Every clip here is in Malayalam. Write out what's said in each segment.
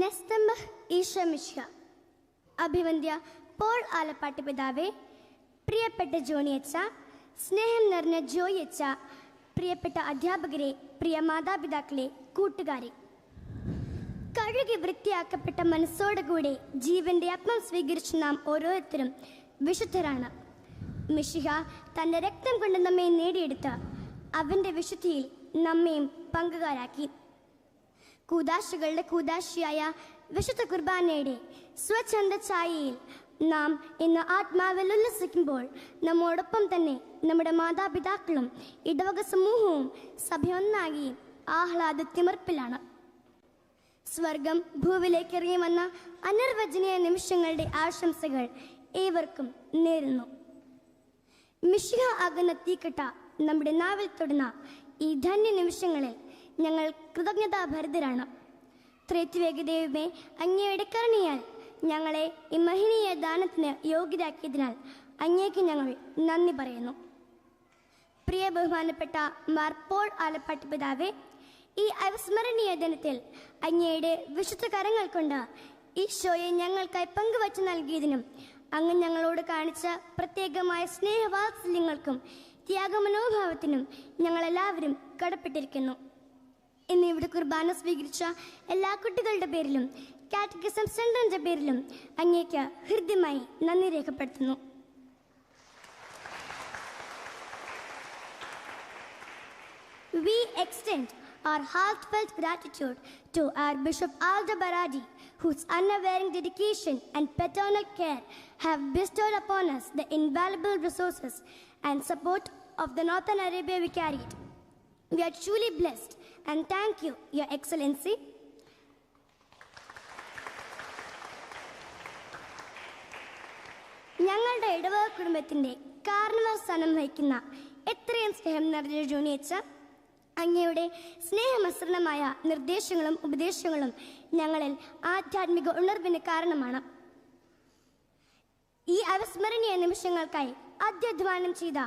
നെസ്തംബ മിഷ അഭിവന്ദ്യ പോൾ ആലപ്പാട്ട് പിതാവേ പ്രിയപ്പെട്ട ജോണിയച്ച സ്നേഹം നിറഞ്ഞ ജോയിയച്ച പ്രിയപ്പെട്ട അധ്യാപകരെ പ്രിയ മാതാപിതാക്കളെ കൂട്ടുകാരെ. കഴുകി വൃത്തിയാക്കപ്പെട്ട മനസ്സോടുകൂടെ ജീവന്റെ ആത്മം സ്വീകരിച്ച നാം ഓരോരുത്തരും വിശുദ്ധരാണ്. മിഷിഹ തന്റെ രക്തം കൊണ്ട് നമ്മെ നേടിയെടുത്ത് അവന്റെ വിശുദ്ധിയിൽ നമ്മയും പങ്കുകാരാക്കി. കൂതാശകളുടെ കൂതാശിയായ വിശുദ്ധ കുർബാനയുടെ സ്വച്ഛന്ത ഛായയിൽ നാം ഇന്ന് ആത്മാവിൽ ഉല്ലസിക്കുമ്പോൾ നമ്മോടൊപ്പം തന്നെ നമ്മുടെ മാതാപിതാക്കളും ഇടവക സമൂഹവും സഭയൊന്നാകി ആഹ്ലാദ തിമിർപ്പിലാണ് സ്വർഗം ഭൂവിലേക്ക് ഇറങ്ങി വന്ന അനിർവചനീയ നിമിഷങ്ങളുടെ ആശംസകൾ ഏവർക്കും നേരുന്നു. മിഷിഹ ആകുന്ന തീക്കട്ട നമ്മുടെ നാവിൽ തൊടുന്ന ഈ ധന്യ നിമിഷങ്ങളിൽ ഞങ്ങൾ കൃതജ്ഞതാഭരിതരാണ്. ത്രേത്വേഗദേവമേ അങ്ങയുടെ കരുണയാൽ ഞങ്ങളെ ഈ മഹിനീയ ദാനത്തിന് യോഗ്യരാക്കിയതിനാൽ അങ്ങേക്ക് ഞങ്ങൾ നന്ദി പറയുന്നു. പ്രിയ ബഹുമാനപ്പെട്ട മാർ പോൾ ആലപ്പാട്ട് പിതാവേ ഈ അവിസ്മരണീയ ദിനത്തിൽ അങ്ങയുടെ വിശുദ്ധ കരങ്ങൾ കൊണ്ട് ഈശോയെ ഞങ്ങൾക്കായി പങ്കുവച്ചു നൽകിയതിനും അങ്ങ് ഞങ്ങളോട് കാണിച്ച പ്രത്യേകമായ സ്നേഹവാത്സല്യങ്ങൾക്കും ത്യാഗമനോഭാവത്തിനും ഞങ്ങളെല്ലാവരും കടപ്പെട്ടിരിക്കുന്നു. ഇന്ന് ഇവിടെ കുർബാന സ്വീകരിച്ച എല്ലാ കുട്ടികളുടെ പേരിലും കാറ്റഗിസം സെന്ററിന്റെ പേരിലും അങ്ങേക്ക് ഹൃദ്യമായി നന്ദി രേഖപ്പെടുത്തുന്നു We extend our heartfelt gratitude to our Bishop Alda Baradi, whose unwavering dedication and paternal care have bestowed upon us the invaluable resources and support of the Northern Arabia Vicariate. We are truly blessed and thank you, Your Excellency. ഞങ്ങളുടെ ഇടവക കുടുംബത്തിന്റെ കാർണിവൽ സ്ഥാനം വഹിക്കുന്ന എത്രയും സ്നേഹം നിറഞ്ഞ ജൂണിയച്ച അങ്ങയുടെ സ്നേഹമസൃണമായ നിർദ്ദേശങ്ങളും ഉപദേശങ്ങളും ഞങ്ങളിൽ ആധ്യാത്മിക ഉണർവിന് കാരണമാണ് ഈ അവിസ്മരണീയ നിമിഷങ്ങൾക്കായി അത്യധ്വാനം ചെയ്ത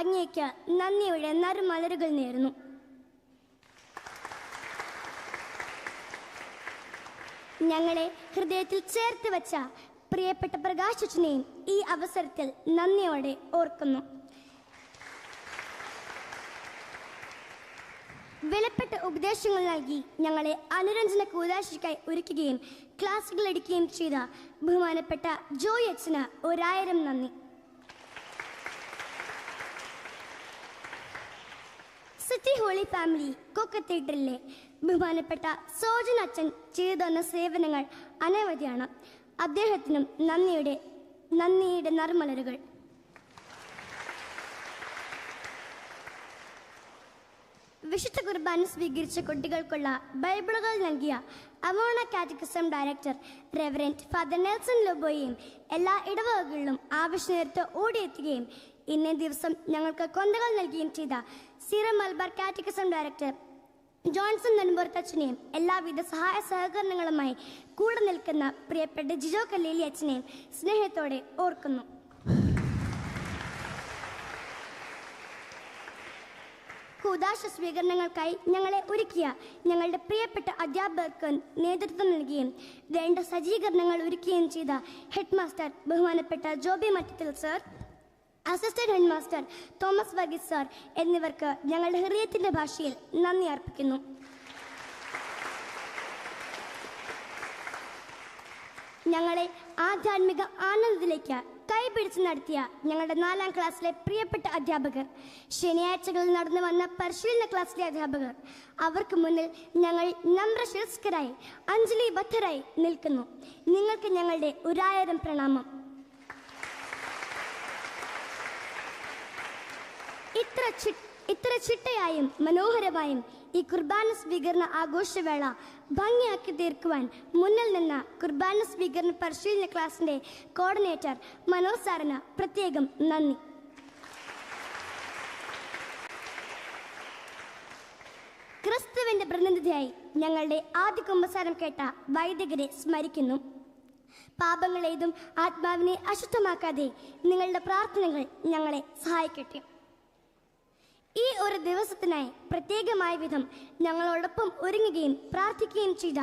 അങ്ങേക്ക് നന്ദിയുടെ നറുമലരുകൾ നേരുന്നു ഞങ്ങളെ ഹൃദയത്തിൽ ചേർത്ത് വെച്ച പ്രിയപ്പെട്ട പ്രകാശ് അച്ഛനെയും ഈ അവസരത്തിൽ നന്ദിയോടെ ഓർക്കുന്നു. വിലപ്പെട്ട ഉപദേശങ്ങൾ നൽകി ഞങ്ങളെ അനുരഞ്ജന കൂതാശിക്കായി ഒരുക്കുകയും ക്ലാസുകൾ എടുക്കുകയും ചെയ്ത ബഹുമാനപ്പെട്ട ജോയ് അച്ഛന് ഒരായിരം നന്ദി. സിറ്റി ഹോളി ഫാമിലി കൊക്കത്തീഡ്രലിലെ ബഹുമാനപ്പെട്ട സോജൻ അച്ഛൻ ചെയ്തു തന്ന സേവനങ്ങൾ അനവധിയാണ്. അദ്ദേഹത്തിനും നന്ദിയുടെ നന്ദിയുടെ നർമ്മലരുകൾ വിശുദ്ധ കുർബാന സ്വീകരിച്ച കുട്ടികൾക്കുള്ള ബൈബിളുകൾ നൽകിയ അവോണ catechism director reverend father Nelson ലോബോയെയും എല്ലാ ഇടവകകളിലും ആവശ്യ നേരത്തെ ഓടിയെത്തുകയും ഇന്നേ ദിവസം ഞങ്ങൾക്ക് കൊന്തകൾ നൽകുകയും ചെയ്ത Syro Malabar catechism director Johnson നെടുമ്പുറത്തച്ഛനെയും എല്ലാവിധ സഹായ സഹകരണങ്ങളുമായി കൂടെ നിൽക്കുന്ന പ്രിയപ്പെട്ട ജിജോ കല്ലേലി അച്ഛനെയും സ്നേഹത്തോടെ ഓർക്കുന്നു. കൂതാശ സ്വീകരണങ്ങൾക്കായി ഞങ്ങളെ ഒരുക്കിയ ഞങ്ങളുടെ പ്രിയപ്പെട്ട അധ്യാപകർക്ക് നേതൃത്വം നൽകുകയും വേണ്ട സജ്ജീകരണങ്ങൾ ഒരുക്കുകയും ചെയ്ത ഹെഡ് മാസ്റ്റർ ബഹുമാനപ്പെട്ട Joby Mattathil sir. Assistant headmaster Thomas Varghese sir എന്നിവർക്ക് ഞങ്ങളുടെ ഹൃദയത്തിന്റെ ഭാഷയിൽ നന്ദി അർപ്പിക്കുന്നു. ഞങ്ങളെ ആധ്യാത്മിക ആനന്ദത്തിലേക്ക് കൈപിടിച്ച് നടത്തിയ ഞങ്ങളുടെ നാലാം ക്ലാസ്സിലെ പ്രിയപ്പെട്ട അധ്യാപകർ ശനിയാഴ്ചകളിൽ നടന്നു വന്ന പരിശീലന ക്ലാസ്സിലെ അധ്യാപകർ അവർക്ക് മുന്നിൽ ഞങ്ങൾ നമ്രശിൽസ്കരായി അഞ്ജലി ബദ്ധരായി നിൽക്കുന്നു. നിങ്ങൾക്ക് ഞങ്ങളുടെ ഒരായിരം പ്രണാമം. ഇത്ര ഇത്ര ചിട്ടയായും മനോഹരമായും ഈ കുർബാന സ്വീകരണ ആഘോഷവേള ഭംഗിയാക്കി തീർക്കുവാൻ മുന്നിൽ നിന്ന കുർബാന സ്വീകരണ പരിശീലന ക്ലാസിന്റെ കോർഡിനേറ്റർ മനോജ് സാറിന് പ്രത്യേകം നന്ദി. ക്രിസ്തുവിന്റെ പ്രതിനിധിയായി ഞങ്ങളുടെ ആദ്യ കുമ്പസാരം കേട്ട വൈദികരെ സ്മരിക്കുന്നു. പാപങ്ങളേതും ആത്മാവിനെ അശുദ്ധമാക്കാതെ നിങ്ങളുടെ പ്രാർത്ഥനകൾ ഞങ്ങളെ സഹായിക്കട്ടെ. ഈ ഒരു ദിവസത്തിനായി പ്രത്യേകമായ വിധം ഞങ്ങളോടൊപ്പം ഒരുങ്ങുകയും പ്രാർത്ഥിക്കുകയും ചെയ്ത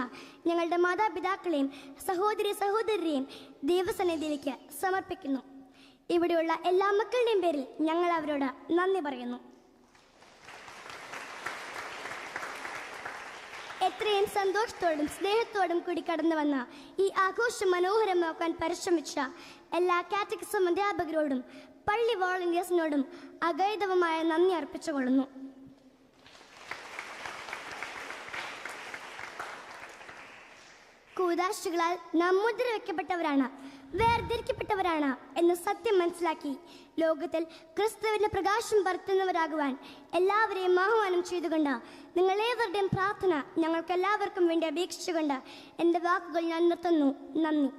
ഞങ്ങളുടെ മാതാപിതാക്കളെയും സഹോദരി സഹോദരരെയും ദൈവസന്നിധിയിലേക്ക് സമർപ്പിക്കുന്നു. ഇവിടെയുള്ള എല്ലാ മക്കളുടെയും പേരിൽ ഞങ്ങൾ അവരോട് നന്ദി പറയുന്നു. എത്രയും സന്തോഷത്തോടും സ്നേഹത്തോടും കൂടി കടന്നു വന്ന ഈ ആഘോഷം മനോഹരമാക്കാൻ പരിശ്രമിച്ച എല്ലാ കാറ്റഗറിസം അധ്യാപകരോടും പള്ളി വോളണ്ടിയേഴ്സിനോടും അഗൈതവമായ നന്ദി അർപ്പിച്ചുകൊള്ളുന്നു. കൂതാശികളാൽ നാം മുദ്ര വെക്കപ്പെട്ടവരാണ് വേർതിരിക്കപ്പെട്ടവരാണ് എന്ന് സത്യം മനസ്സിലാക്കി ലോകത്തിൽ ക്രിസ്തുവിന്റെ പ്രകാശം പരത്തുന്നവരാകുവാൻ എല്ലാവരെയും ആഹ്വാനം ചെയ്തുകൊണ്ട് നിങ്ങളേവരുടെയും പ്രാർത്ഥന ഞങ്ങൾക്ക് എല്ലാവർക്കും വേണ്ടി അപേക്ഷിച്ചുകൊണ്ട് എന്റെ വാക്കുകൾ ഞാൻ നിർത്തുന്നു. നന്ദി.